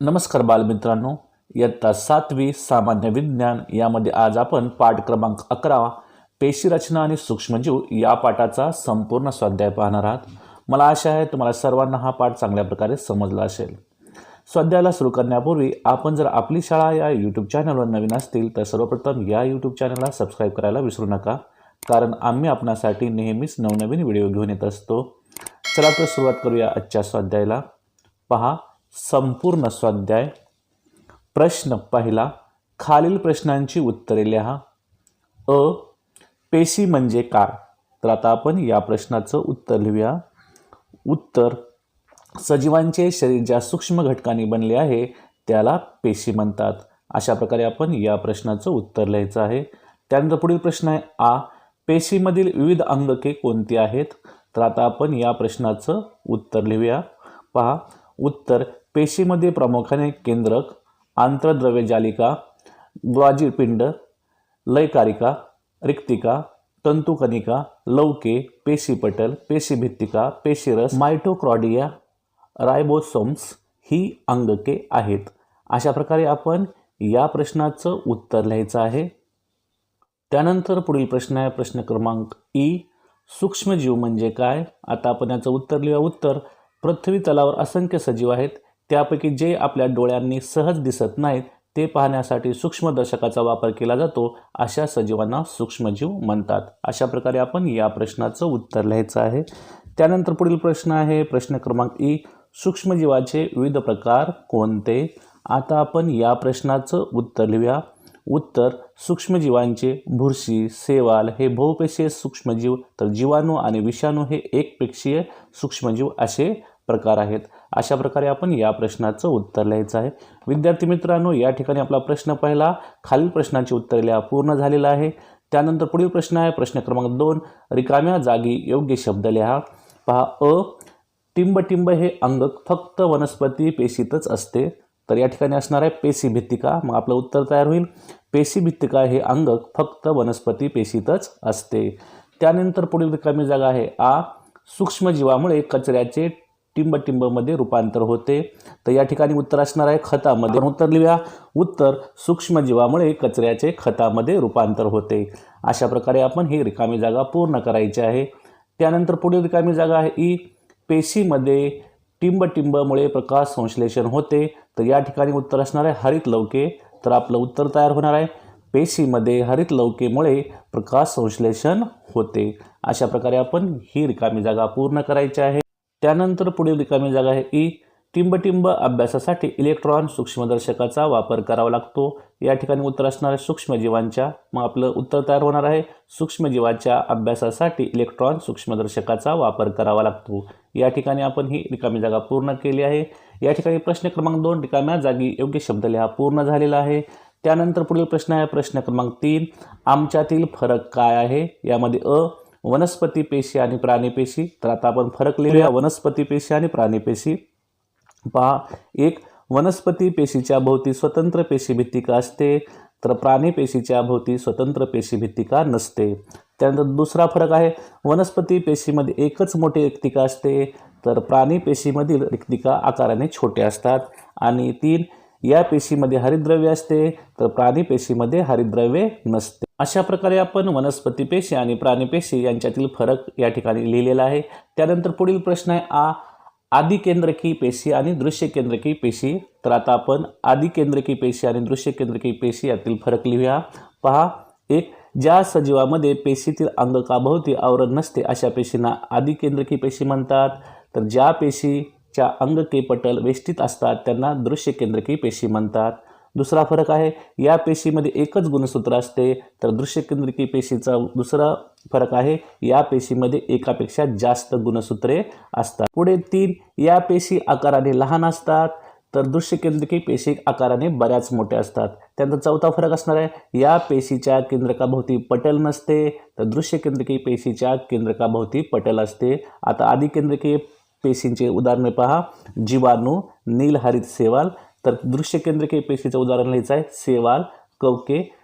नमस्कार बालमित्रांनो. इयत्ता सातवी सामान्य विज्ञान. यामध्ये आज आपण पाठ क्रमांक अकरा पेशीरचना आणि सूक्ष्मजीव या पाठाचा संपूर्ण स्वाध्याय पाहणार आहात. मला आशा आहे तुम्हाला सर्वांना हा पाठ चांगल्या प्रकारे समजला असेल. स्वाध्यायाला सुरू करण्यापूर्वी आपण जर आपली शाळा या यूट्यूब चॅनलवर नवीन असतील तर सर्वप्रथम या यूट्यूब चॅनलला सबस्क्राईब करायला विसरू नका कारण आम्ही आपणासाठी नेहमीच नवनवीन व्हिडिओ घेऊन येत असतो. चला तर सुरुवात करूया आजच्या स्वाध्यायाला. पहा संपूर्ण स्वाध्याय. प्रश्न पहिला खालील प्रश्नांची उत्तरे लिहा. अ पेशी म्हणजे काय? तर आता आपण या प्रश्नाचं उत्तर लिहूया. उत्तर सजीवांचे शरीर ज्या सूक्ष्म घटकांनी बनले आहे त्याला पेशी म्हणतात. अशा प्रकारे आपण या प्रश्नाचं उत्तर लिहायचं आहे. त्यानंतर पुढील प्रश्न आहे आ पेशीमधील विविध अंगके कोणती आहेत? तर आता आपण या प्रश्नाचं उत्तर लिहूया. पहा उत्तर पेशीमध्ये प्रामुख्याने केंद्रक आंतरद्रव्य जालिका ग्वाजीपिंड लयकारिका रिक्तिका तंतुकनिका लवके पेशीपटल पेशीभित्तिका पेशीरस मायटोक्रॉडिया रायबोसोम्स ही अंगके आहेत. अशा प्रकारे आपण या प्रश्नाचं उत्तर लिहायचं आहे. त्यानंतर पुढील प्रश्न आहे प्रश्न क्रमांक ई. सूक्ष्मजीव म्हणजे काय? आता आपण याचं उत्तर लिहूया. उत्तर पृथ्वी तलावर असंख्य सजीव आहेत. त्यापैकी जे आपल्या डोळ्यांनी सहज दिसत नाहीत ते पाहण्यासाठी सूक्ष्मदर्शकाचा वापर केला जातो अशा सजीवांना सूक्ष्मजीव म्हणतात. अशा प्रकारे आपण या प्रश्नाचं उत्तर लिहायचं आहे. त्यानंतर पुढील प्रश्न आहे. प्रश्न क्रमांक ई सूक्ष्मजीवाचे विविध प्रकार कोणते? आता आपण या प्रश्नाचं उत्तर लिहूया. उत्तर सूक्ष्मजीवांचे बुरशी सेवाल हे बहुपेशीय सूक्ष्मजीव तर जीवाणू आणि विषाणू हे एकपेक्षीय सूक्ष्मजीव असे प्रकार आहेत. अशा प्रकारे आपण या प्रश्नाचं उत्तर लिहायचं आहे. विद्यार्थी मित्रांनो या ठिकाणी आपला प्रश्न पहिला खालील प्रश्नाची उत्तरे लिहा पूर्ण झालेला आहे. त्यानंतर पुढील प्रश्न आहे प्रश्न क्रमांक दोन रिकाम्या जागी योग्य शब्द लिहा. पहा अ टिंबटिंब हे अंग फक्त वनस्पती पेशीतच असते. तर या ठिकाणी असणार आहे पेशी भित्तिका. मग आपलं उत्तर तयार होईल. पेशी भित्तिका हे अंगक फक्त वनस्पती पेशीतच असते. त्यानंतर पुढील रिकामी जागा आहे. आ सूक्ष्मजीवामुळे कचऱ्याचे टिंबटिंबमध्ये रूपांतर होते. तर या ठिकाणी उत्तर असणार आहे खतामध्ये. उत्तर लिहूया. उत्तर सूक्ष्मजीवामुळे कचऱ्याचे खतामध्ये रूपांतर होते. अशा प्रकारे आपण ही रिकामी जागा पूर्ण करायची आहे. त्यानंतर पुढील रिकामी जागा आहे. ई पेशीमध्ये टिंबटिंबमुळे प्रकाश संश्लेषण होते. तर या ठिकाणी उत्तर असणार आहे हरित लवके तर आपलं उत्तर तयार होणार आहे. पेशीमध्ये हरित लवकेमुळे प्रकाश संश्लेषण होते. अशा प्रकारे आपण ही रिकामी जागा पूर्ण करायची आहे. त्यानंतर पुढील रिकामी जागा आहे ई. टिंबटिंब अभ्यासासाठी इलेक्ट्रॉन सूक्ष्मदर्शकाचा वापर करावा लागतो. या ठिकाणी उत्तर असणार आहे सूक्ष्मजीवांच्या मग आपलं उत्तर तयार होणार आहे. सूक्ष्मजीवाच्या अभ्यासासाठी इलेक्ट्रॉन सूक्ष्मदर्शकाचा वापर करावा लागतो. या ठिकाणी आपण ही रिकामी जागा पूर्ण केली आहे. या ठिकाणी प्रश्न क्रमांक दोन रिकाम्या जागी योग्य शब्द लिहा पूर्ण झालेला आहे. त्यानंतर पुढील प्रश्न आहे प्रश्न क्रमांक तीन आमच्यातील फरक काय आहे? यामध्ये अ वनस्पती पेशी आणि प्राणीपेशी तर आता आपण फरक लिहूया वनस्पती पेशी आणि प्राणीपेशी पहा एक वनस्पती पेशीच्या भोवती स्वतंत्र पेशीभित्तिका असते तर प्राणी पेशीच्या भोवती स्वतंत्र पेशीभित्तिका नसते. त्यानंतर दुसरा फरक आहे वनस्पती पेशीमध्ये एकच मोठी रिक्तिका असते तर प्राणी पेशीमधील रिक्तिका आकाराने छोटे असतात. आणि तीन या पेशीमध्ये हरिद्रव्य असते तर प्राणी पेशीमध्ये हरिद्रव्ये नसते. अशा प्रकारे आपण वनस्पती पेशी आणि प्राणी पेशी यांच्यातील फरक या ठिकाणी लिहिलेला आहे. त्यानंतर पुढील प्रश्न आहे आ आदिकेंद्रकी पेशी आणि दृश्यकेंद्रकी पेशी. तर आता आपण आदिकेंद्रकी पेशी आणि दृश्यकेंद्रकी पेशी यातील फरक लिहूया. पहा एक ज्या सजीवामध्ये पेशीतील अंगकाभोवती आवरण नसते अशा पेशींना आदिकेंद्रकी पेशी म्हणतात. तर ज्या पेशीच्या अंगकेपटल वेष्टीत असतात त्यांना दृश्यकेंद्रकी पेशी म्हणतात. दुसरा फरक आहे या पेशीमध्ये एकच गुणसूत्र असते तर दृश्यकेंद्रकी पेशीचा दुसरा फरक आहे या पेशीमध्ये एकापेक्षा जास्त गुणसूत्रे असतात. पुढे तीन या पेशी आकाराने लहान असतात तर दृश्यकेंद्रकी पेशी आकाराने बऱ्याच मोठ्या असतात. त्यानंतर चौथा फरक असणार आहे या पेशीच्या केंद्रकाभोवती पटल नसते तर दृश्य केंद्रकी पेशीच्या केंद्रकाभोवती पटल असते. आता आदिकेंद्रकीय पेशींचे उदाहरणे पहा जीवाणू नीलहरित सेवाल तर दृश्य केंद्रकीय पेशीचं उदाहरण लिहायचं आहे. सेवाल कवके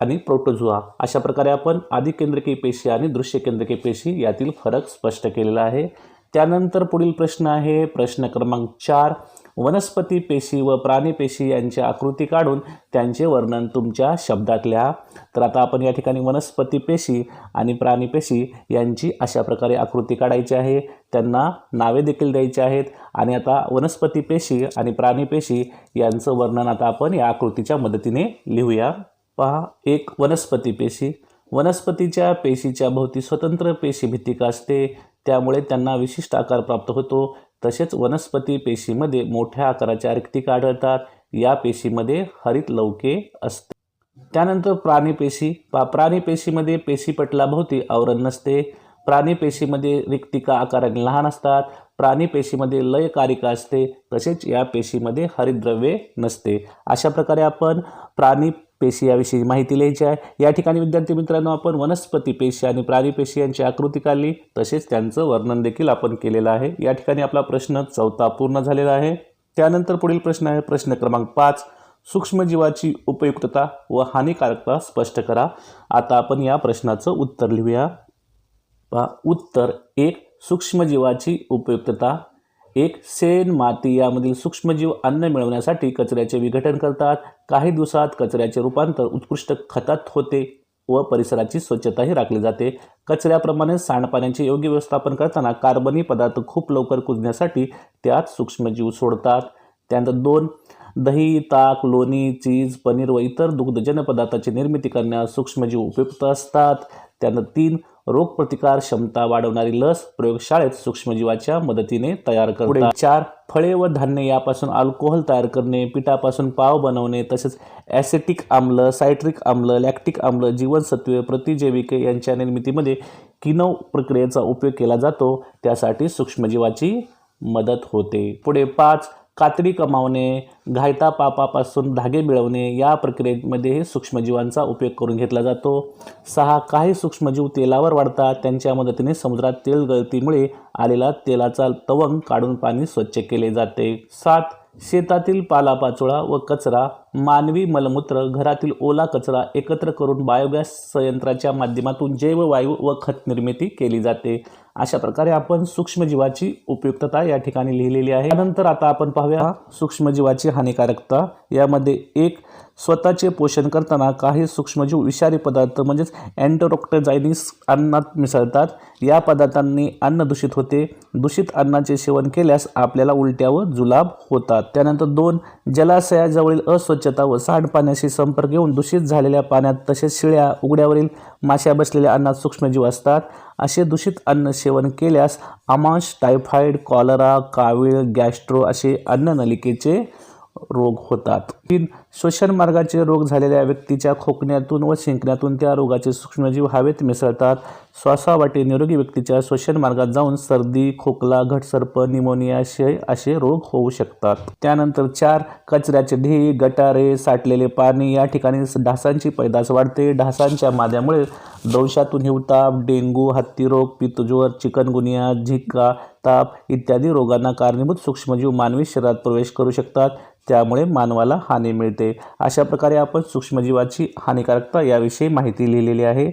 आणि प्रोटोजुआ अशा प्रकारे आपण आधी केंद्रकीय पेशी आणि दृश्य केंद्रकीय पेशी यातील फरक स्पष्ट केलेला आहे. त्यानंतर पुढील प्रश्न आहे. प्रश्न क्रमांक चार. वनस्पती पेशी व प्राणी पेशी यांची आकृती काढून त्यांचे वर्णन तुमच्या शब्दात लिहा तर आता आपण या ठिकाणी वनस्पती पेशी आणि प्राणी पेशी यांची अशा प्रकारे आकृती काढायची आहे. त्यांना नावे देखील द्यायची आहेत. आणि आता वनस्पती पेशी आणि प्राणी पेशी यांचं वर्णन आता आपण या आकृतीच्या मदतीने लिहूया. पहा एक वनस्पती पेशी. वनस्पतीच्या पेशीच्या भोवती स्वतंत्र पेशी भित्तिका असते. त्यामुळे त्यांना विशिष्ट आकार प्राप्त होतो. तसेच वनस्पती पेशीमध्ये मोठ्या आकाराच्या रिक्तिका आढळतात. या पेशीमध्ये हरित लवके असते. त्यानंतर प्राणी पेशी. पा प्राणी पेशीमध्ये पेशीपटलाभोवती आवरण नसते. प्राणी पेशीमध्ये रिक्तिका आकाराने लहान असतात. प्राणी पेशीमध्ये लयकारिका असते. तसेच या पेशीमध्ये हरितद्रव्ये नसते. अशा प्रकारे आपण प्राणी पेशी याविषयी माहिती लिहायची आहे. या ठिकाणी विद्यार्थी मित्रांनो आपण वनस्पती पेशी आणि प्राणी पेशी यांची आकृती काढली. तसेच त्यांचं वर्णन देखील आपण केलेलं आहे. या ठिकाणी आपला प्रश्न चौथा पूर्ण झालेला आहे. त्यानंतर पुढील प्रश्न आहे प्रश्न क्रमांक पाच. सूक्ष्मजीवाची उपयुक्तता व हानिकारकता स्पष्ट करा. आता आपण या प्रश्नाचं उत्तर लिहूया. पहा उत्तर एक सूक्ष्मजीवाची उपयुक्तता. एक शेण माती यामधील सूक्ष्मजीव अन्न मिळवण्यासाठी कचऱ्याचे विघटन करतात. काही दिवसात कचऱ्याचे रूपांतर उत्कृष्ट खतात होते व परिसराची स्वच्छताही राखली जाते. कचऱ्याप्रमाणे सांडपाण्याचे योग्य व्यवस्थापन करताना कार्बनी पदार्थ खूप लवकर कुजण्यासाठी त्यात सूक्ष्मजीव सोडतात. त्यानंतर दोन दही ताक लोणी चीज पनीर व इतर दुग्धजन्य पदार्थाची निर्मिती करण्यास सूक्ष्मजीव उपयुक्त असतात. त्यानंतर तीन रोगप्रतिकार क्षमता वाढवणारी लस प्रयोगशाळेत सूक्ष्मजीवाच्या मदतीने तयार करतात. चार फळे व धान्य यापासून अल्कोहोल तयार करणे पिठापासून पाव बनवणे तसेच ॲसिटिक आम्ल सायट्रिक आम्ल लॅक्टिक आम्ल जीवनसत्वे प्रतिजैविके यांच्या निर्मितीमध्ये किनव प्रक्रियेचा उपयोग केला जातो. त्यासाठी सूक्ष्मजीवाची मदत होते. पुढे पाच कातडी कमावणे घायता पापापासून धागे मिळवणे या प्रक्रियेमध्ये सूक्ष्मजीवांचा उपयोग करून घेतला जातो. सहा काही सूक्ष्मजीव तेलावर वाढतात. त्यांच्या मदतीने समुद्रात तेल गळतीमुळे आलेला तेलाचा तवंग काढून पाणी स्वच्छ केले जाते. सात शेतातील पालापाचोळा व कचरा मानवी मलमूत्र घरातील ओला कचरा एकत्र करून बायोगॅस संयंत्राच्या माध्यमातून जैववायू व खत निर्मिती केली जाते. अशा प्रकारे आपण सूक्ष्मजीवाची उपयुक्तता या ठिकाणी लिहिलेली आहे. त्यानंतर आता आपण पाहूया सूक्ष्मजीवाची हानिकारकता. यामध्ये एक स्वतःचे पोषण करताना काही सूक्ष्मजीव विषारी पदार्थ म्हणजेच अँटोरोक्टोजायनिस अन्नात मिसळतात. या पदार्थांनी अन्न दूषित होते. दूषित अन्नाचे सेवन केल्यास आपल्याला उलट्या व जुलाब होतात. त्यानंतर दोन जलाशयाजवळील अस्वच्छता व सांडपाण्याशी संपर्क येऊन दूषित झालेल्या पाण्यात तसेच शिळ्या उघड्यावरील माश्या बसलेल्या अन्नात सूक्ष्मजीव असतात. असे दूषित अन्न सेवन केल्यास आमांश टायफॉईड कॉलरा कावीळ गॅस्ट्रो असे अन्ननलिकेचे रोग होतात. तीन श्वसन मार्गाचे रोग झालेल्या व्यक्तीच्या खोकण्यातून व शिंकण्यातून त्या रोगाचे सूक्ष्मजीव हवेत मिसळतात. श्वासावाटे निरोगी व्यक्तीच्या श्वसन मार्गात जाऊन सर्दी खोकला घटसर्प निमोनिया असे असे रोग होऊ शकतात. त्यानंतर चार कचऱ्याचे ढी गटारे साठलेले पाणी या ठिकाणी ढासांची पैदास वाढते. ढासांच्या माद्यामुळे दंशातून हिवताप डेंगू हत्तीरोग पित्तज्वर चिकनगुनिया झिका ताप इत्यादी रोगांना कारणीभूत सूक्ष्मजीव मानवी शरीरात प्रवेश करू शकतात. त्यामुळे मानवाला हानी मिळते. अशा प्रकारे आपण सूक्ष्मजीवाची हानिकारकता याविषयी माहिती लिहिलेली आहे.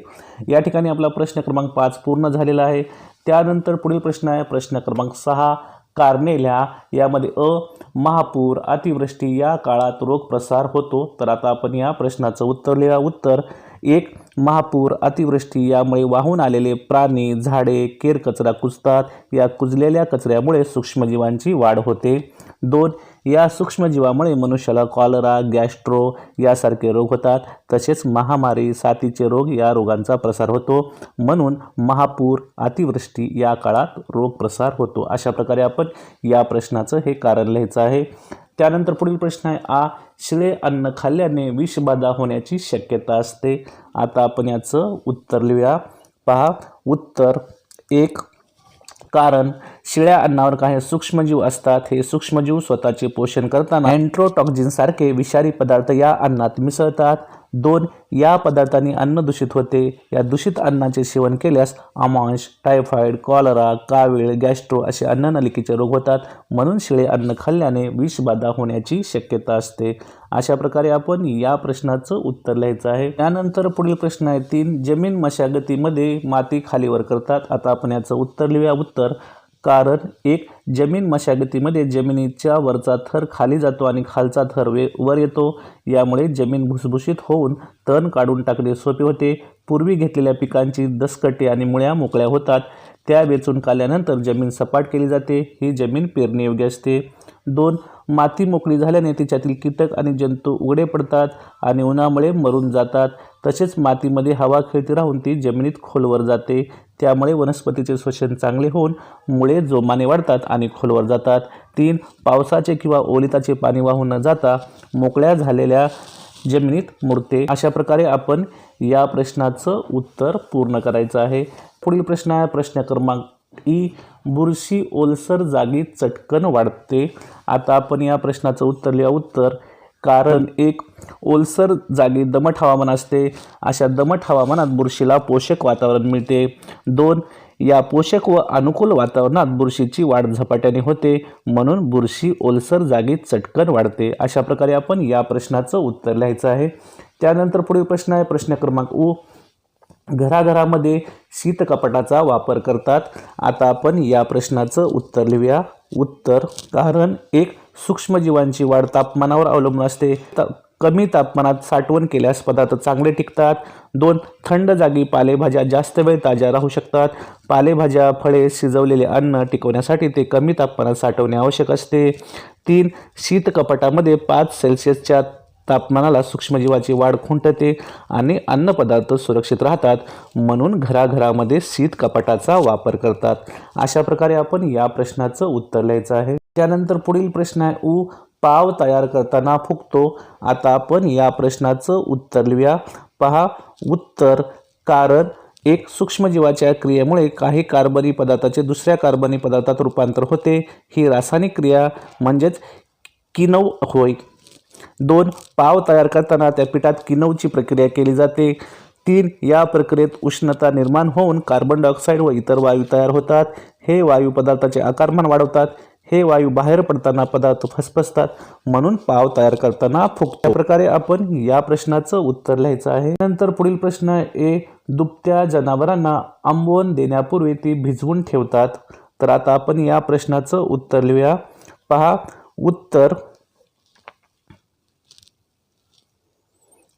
या ठिकाणी आपला प्रश्न क्रमांक पाच पूर्ण झालेला आहे. त्यानंतर पुढील प्रश्न आहे. प्रश्न क्रमांक सहा कार्नेल्या. यामध्ये अ महापूर अतिवृष्टी या काळात रोग प्रसार होतो. तर आता आपण या प्रश्नाचं उत्तर लिहा. उत्तर एक महापूर अतिवृष्टी यामुळे वाहून आलेले प्राणी झाडे केर कचरा कुजतात. या कुजलेल्या कचऱ्यामुळे सूक्ष्मजीवांची वाढ होते. दोन या सूक्ष्मजीवामुळे मनुष्याला कॉलरा गॅस्ट्रो यासारखे रोग होतात. तसेच महामारी साथीचे रोग या रोगांचा प्रसार होतो. म्हणून महापूर अतिवृष्टी या काळात रोग प्रसार होतो. अशा प्रकारे आपण या प्रश्नाचं हे कारण लिहायचं आहे. त्यानंतर पुढील प्रश्न आहे आ शिळे अन्न खाल्ल्याने विषबाधा होण्याची शक्यता असते. आता आपण याचं उत्तर लिहूया. पहा उत्तर एक कारण शिळ्या अन्नावर काही सूक्ष्मजीव असतात. हे सूक्ष्मजीव स्वतःचे पोषण करताना अँट्रोटॉक्झिन सारखे विषारी पदार्थ या अन्नात मिसळतात. दोन या पदार्थांनी अन्न दूषित होते. या दूषित अन्नाचे सेवन केल्यास आमांश टायफॉइड कॉलरा कावीळ गॅस्ट्रो असे अन्ननलिकेचे रोग होतात. म्हणून शिळे अन्न खाल्ल्याने विषबाधा होण्याची शक्यता असते. अशा प्रकारे आपण या प्रश्नाचं उत्तर लिहायचं आहे. त्यानंतर पुढील प्रश्न आहे तीन. जमीन मशागतीमध्ये माती खालीवर करतात. आता आपण याचं उत्तर लिहूया. उत्तर कारण एक जमीन मशागतीमध्ये जमिनीच्या वरचा थर खाली जातो आणि खालचा थर वे वर येतो. यामुळे जमीन भुसभुशीत होऊन तण काढून टाकणे सोपे होते. पूर्वी घेतलेल्या पिकांची दसकटी आणि मुळ्या मोकळ्या होतात. त्या वेचून काढल्यानंतर जमीन सपाट केली जाते. ही जमीन पेरणीयोग्य असते. दोन माती मोकळी झाल्याने तिच्यातील कीटक आणि जंतू उघडे पडतात आणि उन्हामुळे मरून जातात. तसेच मातीमध्ये हवा खेळती राहून ती जमिनीत खोलवर जाते. त्यामुळे वनस्पतीचे श्वसन चांगले होऊन मुळे जोमाने वाढतात आणि खोलवर जातात. तीन पावसाचे किंवा ओलिताचे पाणी वाहून न जाता मोकळ्या झालेल्या जमिनीत मुरते. अशा प्रकारे आपण या प्रश्नाचं उत्तर पूर्ण करायचं आहे. पुढील प्रश्न आहे प्रश्न क्रमांक ई बुरशी ओलसर जागी चटकन वाढते. आता आपण या प्रश्नाचं उत्तर लिहा उत्तर कारण एक ओलसर जागी दमट हवामान असते. अशा दमट हवामानात बुरशीला पोषक वातावरण मिळते. दोन या पोषक व अनुकूल वातावरणात बुरशीची वाढ झपाट्याने होते. म्हणून बुरशी ओलसर जागी चटकन वाढते. अशा प्रकारे आपण या प्रश्नाचं उत्तर लिहायचं आहे. त्यानंतर पुढील प्रश्न आहे. प्रश्न क्रमांक उ. घराघरामध्ये शीतकपाटाचा वापर करतात. आता आपण या प्रश्नाचं उत्तर लिहूया. उत्तर कारण एक सूक्ष्मजीवांची वाढ तापमानावर अवलंबून असते. त कमी तापमानात साठवण केल्यास पदार्थ चांगले टिकतात. दोन थंड जागी पालेभाज्या जास्त वेळ ताज्या राहू शकतात. पालेभाज्या फळे शिजवलेले अन्न टिकवण्यासाठी ते कमी तापमानात साठवणे आवश्यक असते. तीन शीतकपाटामध्ये पाच सेल्सिअसच्या तापमानाला सूक्ष्मजीवाची वाढ खुंटते आणि अन्नपदार्थ सुरक्षित राहतात. म्हणून घराघरामध्ये शीतकपाटाचा वापर करतात. अशा प्रकारे आपण या प्रश्नाचं उत्तर लिहायचं आहे. त्यानंतर पुढील प्रश्न आहे उ पाव तयार करताना फुगतो. आता आपण या प्रश्नाचं उत्तर लिहूया. पहा उत्तर कारण एक सूक्ष्मजीवाच्या क्रियेमुळे काही कार्बनी पदार्थाचे दुसऱ्या कार्बनी पदार्थात रूपांतर होते. ही रासायनिक क्रिया म्हणजेच किनव होय. दोन पाव तयार करताना त्या पिठात किनवची प्रक्रिया केली जाते. तीन या प्रक्रियेत उष्णता निर्माण होऊन कार्बन डायऑक्साईड व इतर वायू तयार होतात. हे वायू पदार्थाचे आकारमान वाढवतात. हे वायू बाहेर पडताना पदार्थ फसफसतात म्हणून पाव तयार करताना फुकतो प्रकारे आपण या प्रश्नाचं उत्तर लिहायचं आहे. नंतर पुढील प्रश्न ए दुभत्या जनावरांना आंबवण देण्यापूर्वी ती भिजवून ठेवतात. तर आता आपण या प्रश्नाचं उत्तर लिहूया. पहा उत्तर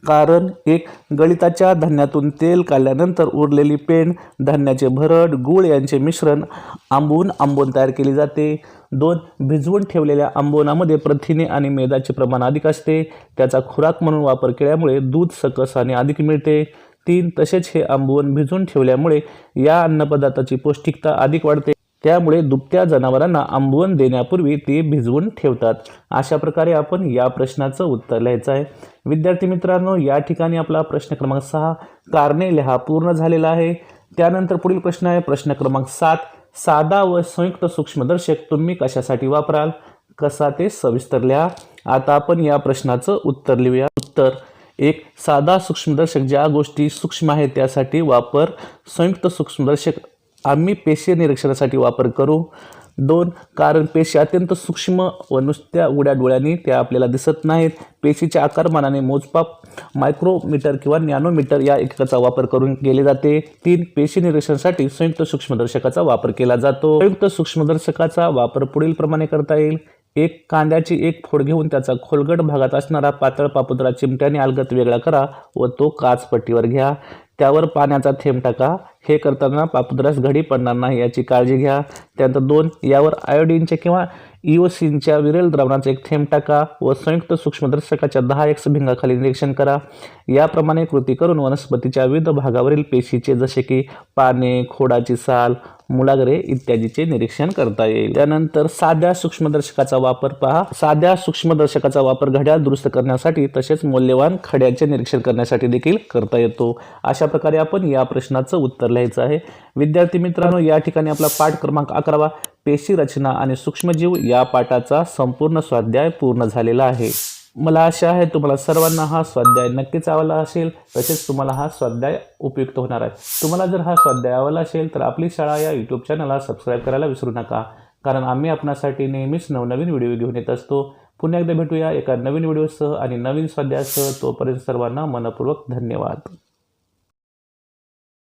कारण एक गळिताच्या धान्यातून तेल काढल्यानंतर उरलेली पेंड धान्याचे भरड गूळ यांचे मिश्रण आंबून आंबोन तयार केली जाते. दोन भिजवून ठेवलेल्या आंबोनामध्ये प्रथिने आणि मेदाचे प्रमाण अधिक असते. त्याचा खुराक म्हणून वापर केल्यामुळे दूध सकस आणि अधिक मिळते. तीन तसेच हे आंबवण भिजवून ठेवल्यामुळे या अन्नपदार्थाची पौष्टिकता अधिक वाढते. त्यामुळे दुभत्या जनावरांना आंबवण देण्यापूर्वी ते भिजवून ठेवतात. अशा प्रकारे आपण या प्रश्नाचं उत्तर लिहायचं आहे. विद्यार्थी मित्रांनो या ठिकाणी आपला प्रश्न क्रमांक सहा कारणे लिहा पूर्ण झालेला आहे. त्यानंतर पुढील प्रश्न आहे प्रश्न क्रमांक सात साधा व संयुक्त सूक्ष्मदर्शक तुम्ही कशासाठी वापराल? कसा ते सविस्तर लिहा. आता आपण या प्रश्नाचं उत्तर लिहूया. उत्तर एक साधा सूक्ष्मदर्शक ज्या गोष्टी सूक्ष्म आहेत त्यासाठी वापर संयुक्त सूक्ष्मदर्शक आम्ही पेशी निरीक्षणासाठी वापर करू. दोन कारण पेशी अत्यंत सूक्ष्म व नुसत्या उड्या डोळ्यांनी त्या आपल्याला दिसत नाहीत. पेशीच्या आकारमानाने मोजपाप मायक्रोमीटर किंवा नॅनोमीटर या एककाचा वापर करून केले जाते. तीन पेशी निरीक्षणासाठी संयुक्त सूक्ष्मदर्शकाचा वापर केला जातो. संयुक्त सूक्ष्मदर्शकाचा वापर पुढील प्रमाणे करता येईल. एक कांद्याची एक फोड घेऊन त्याचा खोलगट भागात असणारा पातळ पापुद्रा चिमट्याने अलगत वेगळा करा व तो काचपट्टीवर घ्या. त्यावर पाण्याचा थेंब टाका. हे करताना पापुद्रास घडी पडणार नाही याची काळजी घ्या. त्यानंतर दोन यावर आयोडीनचे किंवा इओसिनच्या विरल द्रावणाचा एक थेंब टाका व संयुक्त सूक्ष्मदर्शकाच्या दहा एक्स भिंगाखाली निरीक्षण करा. याप्रमाणे कृती करून वनस्पतीच्या विविध भागावरील पेशीचे जसे की पाने खोडाची साल मुलागरे इत्यादीचे निरीक्षण करता येईल. त्यानंतर साध्या सूक्ष्मदर्शकाचा वापर पहा. साध्या सूक्ष्मदर्शकाचा वापर घड्याळ दुरुस्त करण्यासाठी तसेच मौल्यवान खड्यांचे निरीक्षण करण्यासाठी देखील करता येतो. अशा प्रकारे आपण या प्रश्नाचं उत्तर लिहायचं आहे. विद्यार्थी मित्रांनो या ठिकाणी आपला पाठ क्रमांक अकरावा पेशी रचना आणि सूक्ष्मजीव या पाठाचा संपूर्ण स्वाध्याय पूर्ण झालेला आहे. मला आशा आहे तुम्हाला सर्वांना हा स्वाध्याय नक्कीच आवडला असेल. तसेच तुम्हाला हा स्वाध्याय उपयुक्त होणार आहे. तुम्हाला जर हा स्वाध्याय आवडला असेल तर आपली शाळा या यूट्यूब चॅनलला सबस्क्राईब करायला विसरू नका. कारण आम्ही आपणासाठी नेहमीच नवनवीन व्हिडिओ घेऊन येत असतो. पुन्हा एकदा भेटूया एका नवीन व्हिडिओसह आणि नवीन स्वाध्यायासह तोपर्यंत सर्वांना मनपूर्वक धन्यवाद.